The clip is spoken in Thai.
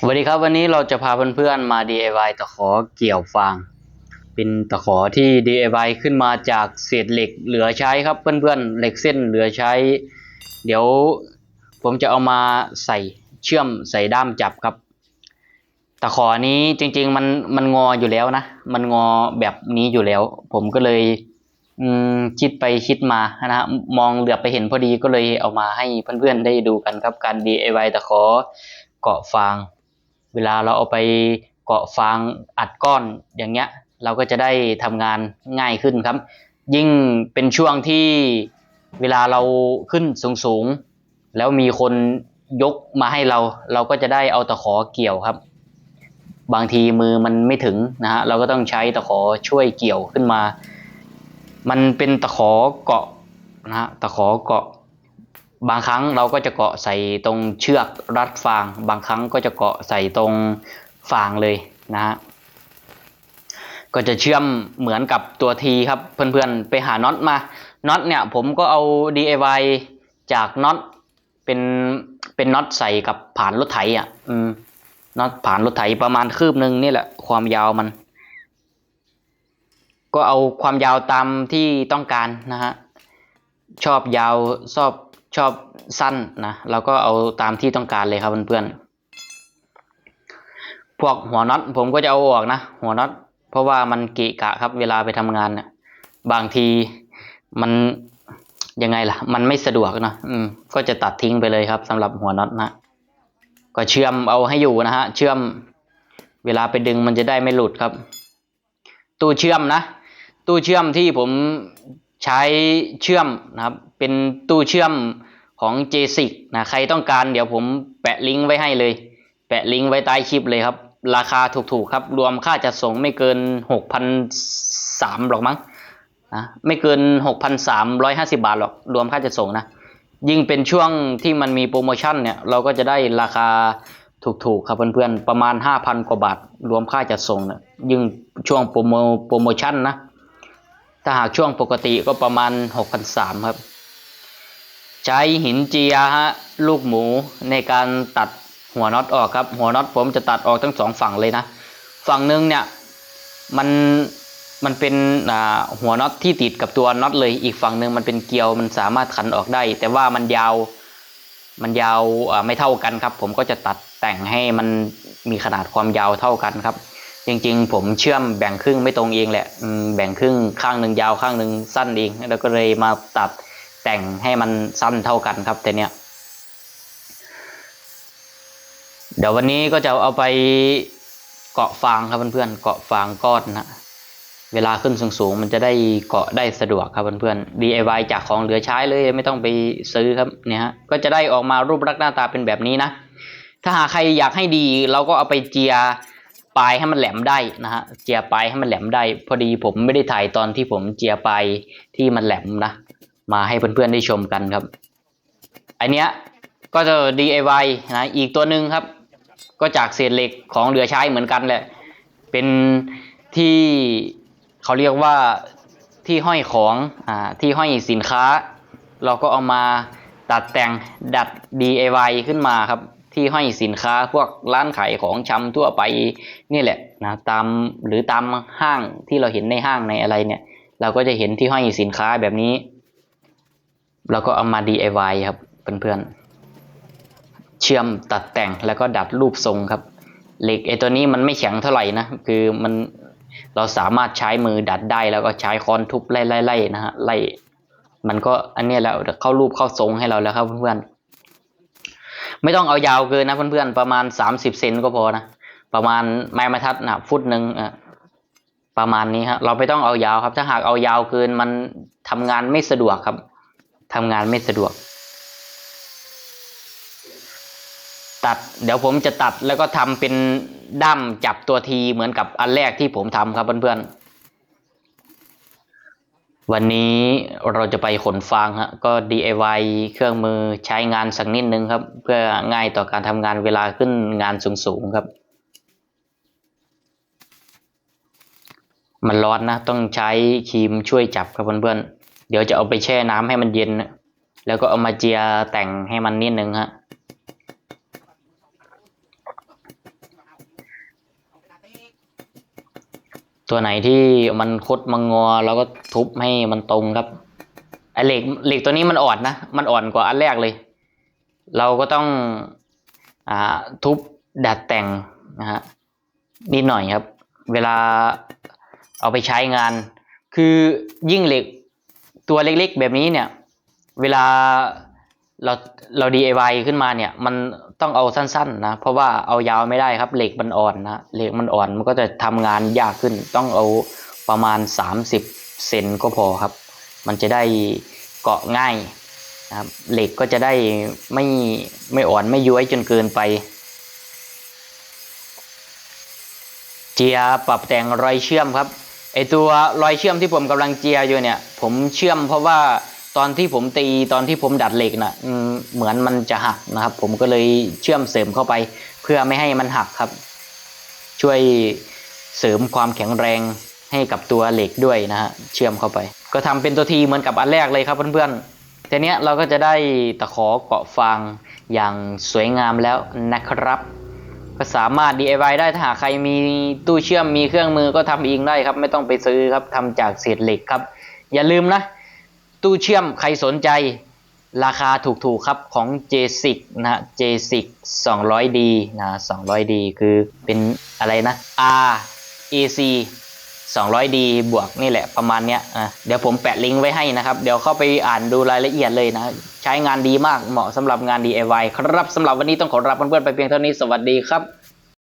สวัสดีครับวันนี้เราจะพาเพื่อนๆมา DIY ตะขอเกี่ยวฟาง เป็นตะขอที่ DIY ขึ้นมาจากเศษเหล็กเหลือใช้ครับเพื่อนๆเหล็กเส้นเหลือใช้ เดี๋ยวผมจะเอามาใส่เชื่อมใส่ด้ามจับครับ ตะขอนี้จริงๆมันมันงออยู่แล้วนะ มันงอแบบนี้อยู่แล้ว ผมก็เลยคิดไปคิดมานะฮะมองเหลือบไปเห็นพอดีก็เลยเอามาให้เพื่อนๆได้ดูกันครับการ DIY ตะขอเกาะฟาง เวลาเราเอาไปเกาะฟางอัดก้อนอย่างเงี้ย เราก็จะได้ทำงานง่ายขึ้นครับ ยิ่งเป็นช่วงที่เวลาเราขึ้นสูงๆ แล้วมีคนยกมาให้เรา เราก็จะได้เอาตะขอเกี่ยวครับ บางทีมือมันไม่ถึงนะฮะเราก็ต้องใช้ตะขอช่วยเกี่ยวขึ้นมา มันเป็นตะขอเกาะนะฮะตะขอเกาะ บางครั้งเราก็จะเกาะใส่ตรงเชือกรัดฟาง บางครั้งก็จะเกาะใส่ตรงฟางเลยนะฮะก็จะเชื่อมเหมือนกับตัวทีครับเพื่อนๆไปหาน็อตมาน็อตเนี่ยผมก็เอา DIY จากน็อตเป็นเป็นน็อตใส่กับผ่านรถไถอะอืมน็อตผ่านรถไถประมาณคืบหนึ่งนี่แหละความยาวมัน ก็เอาความยาวตามที่ต้องการนะฮะชอบยาวชอบ ชอบสั้นนะเราก็เอาตามที่ต้องการเลยครับเพื่อนๆพวกหัวน็อตผมก็จะเอาออกนะ หัวน็อตเพราะว่ามันเกะกะครับเวลาไปทำงานเนี่ยบางทีมันยังไงล่ะ มันไม่สะดวกนะอืมก็จะตัดทิ้งไปเลยครับสำหรับหัวน็อตนะก็เชื่อมเอาให้อยู่นะฮะเชื่อมเวลาไปดึงมันจะได้ไม่หลุดครับ ตู้เชื่อมนะ ตู้เชื่อมที่ผม ใช้เชื่อมนะครับ เป็นตู้เชื่อมของ j จ i c นะใครต้องการเดี๋ยวผมแปะลิงก์ไว้ให้เลย แปะลิงก์ไว้ใต้คลิปเลยครับ ราคาถูกๆครับ รวมค่าจัดส่งไม่เกินหกพันสามหรอกมั้งนะไม่เกินหกพันสามร้อยห้าสิบาทหรอก รวมค่าจัดส่งนะ ยิ่งเป็นช่วงที่มันมีโปรโมชั่นเนี่ย เราก็จะได้ราคาถูกๆครับเพื่อนๆ ประมาณห้าพันกว่าบาท รวมค่าจัดส่งเนี่ยยิ่งช่วงโปรโมโปรโมชั่นนะ ถ้าหากช่วงปกติก็ประมาณหกพันสามครับ ใช้หินเจียฮะลูกหมูในการตัดหัวน็อตออกครับ หัวน็อตผมจะตัดออกทั้งสองฝั่งเลยนะ ฝั่งหนึ่งเนี่ยมันมันเป็นหัวน็อตที่ติดกับตัวน็อตเลย อีกฝั่งหนึ่งมันเป็นเกลียวมันสามารถขันออกได้ แต่ว่ามันยาวมันยาวไม่เท่ากันครับ ผมก็จะตัดแต่งให้มันมีขนาดความยาวเท่ากันครับ จริง ๆ ผมเชื่อมแบ่งครึ่งไม่ตรงเองแหละแบ่งครึ่งข้างหนึ่งยาวข้างหนึ่งสั้นเองแล้วก็เลยมาตัดแต่งให้มันสั้นเท่ากันครับแต่เนี้ยเดี๋ยววันนี้ก็จะเอาไปเกาะฟางครับเพื่อนๆเกาะฟางก้อนนะเวลาขึ้นสูงๆมันจะได้เกาะได้สะดวกครับเพื่อนๆ DIY จากของเหลือใช้เลยไม่ต้องไปซื้อครับเนี่ยฮะก็จะได้ออกมารูปลักษณ์หน้าตาเป็นแบบนี้นะ ถ้าหากใครอยากให้ดีเราก็เอาไปเจีย ปลายให้มันแหลมได้นะฮะเจียปลายให้มันแหลมได้ พอดีผมไม่ได้ถ่ายตอนที่ผมเจียปลายที่มันแหลมนะมาให้เพื่อนๆได้ชมกันครับอันเนี้ยก็จะ DIY นะอีกตัวหนึ่งครับ ก็จากเศษเหล็กของเหลือใช้เหมือนกันแหละ เป็นที่เขาเรียกว่าที่ห้อยของอ่าที่ห้อยสินค้า เราก็เอามาตัดแต่งดัด DIY ขึ้นมาครับ ที่ห้อยสินค้าพวกร้านขายของชำทั่วไปนี่แหละนะตามหรือตามห้างที่เราเห็นในห้างในอะไรเนี่ย เราก็จะเห็นที่ห้อยสินค้าแบบนี้ เราก็เอามา DIY ครับเพื่อนๆเชื่อมตัดแต่งแล้วก็ดัดรูปทรงครับ เหล็กไอตัวนี้มันไม่แข็งเท่าไหร่นะคือมันเราสามารถใช้มือดัดได้แล้วก็ใช้ค้อนทุบไล่ๆนะฮะไล่มันก็อันนี้แล้วเข้ารูปเข้าทรงให้เราแล้วครับเพื่อนๆ ไม่ต้องเอายาวเกินนะเพื่อนๆประมาณสามสิบเซนก็พอนะประมาณไม้บรรทัดนะฟุตหนึ่งประมาณนี้ฮะเราไม่ต้องเอายาวครับ ถ้าหากเอายาวเกินมันทำงานไม่สะดวกครับทำงานไม่สะดวก ตัดเดี๋ยวผมจะตัดแล้วก็ทำเป็นด้ามจับตัวทีเหมือนกับอันแรกที่ผมทำครับเพื่อนๆ วันนี้เราจะไปขนฟางฮะก็ DIY เครื่องมือใช้งานสักนิดนึงครับ เพื่อง่ายต่อการทำงานเวลาขึ้นงานสูงๆครับ มันร้อนนะ ต้องใช้ครีมช่วยจับครับเพื่อนๆเดี๋ยวจะเอาไปแช่น้ำให้มันเย็น แล้วก็เอามาเจียแต่งให้มันนิดนึงฮะ ตัวไหนที่มันคดมังงอเราก็ทุบให้มันตรงครับไอเหล็กเหล็กตัวนี้มันอ่อนนะมันอ่อนกว่าอันแรกเลย เราก็ต้องอ่าทุบดัดแต่งนะฮะนิดหน่อยครับ เวลาเอาไปใช้งาน คือยิ่งเหล็กตัวเล็กๆแบบนี้เนี่ย เวลาเราเรา DIY ขึ้นมาเนี่ย มัน ต้องเอาสั้นๆนะเพราะว่าเอายาวไม่ได้ครับเหล็กมันอ่อนนะเหล็กมันอ่อนมันก็จะทำงานยากขึ้น ต้องเอาประมาณ 30เซนก็พอครับ มันจะได้เกาะง่ายนะครับเหล็กก็จะได้ไม่ไม่อ่อนไม่ย้วยจนเกินไป เจียปรับแต่งรอยเชื่อมครับไอตัวรอยเชื่อมที่ผมกำลังเจียอยู่เนี่ย ผมเชื่อมเพราะว่า ตอนที่ผมตีตอนที่ผมดัดเหล็กนะ่ะเหมือนมันจะหักนะครับ ผมก็เลยเชื่อมเสริมเข้าไป เพื่อไม่ให้มันหักครับ ช่วยเสริมความแข็งแรงให้กับตัวเหล็กด้วยนะฮะเชื่อมเข้าไป ก็ทำเป็นตัวทีเหมือนกับอันแรกเลยครับเพื่อนๆทีเนี้ยเราก็จะได้ตะขอเกาะฟางอย่างสวยงามแล้วนะครับก็สามารถ DIY ได้ถ้าหากใครมีตู้เชื่อมมีเครื่องมือก็ทำเองได้ครับ ไม่ต้องไปซื้อครับทำจากเศษเหล็กครับ อย่าลืมนะ ตู้เชื่อมใครสนใจราคาถูกๆครับของ J6 นะ J6 200D นะ 200D คือเป็นอะไรนะ R AC 200D บวกนี่แหละประมาณเนี้ยอะเดี๋ยวผมแปะลิงก์ไว้ให้นะครับ เดี๋ยวเข้าไปอ่านดูรายละเอียดเลยนะ ใช้งานดีมากเหมาะสำหรับงาน DIY ครับสำหรับวันนี้ต้องขอลาเพื่อนๆไปเพียงเท่านี้สวัสดีครับ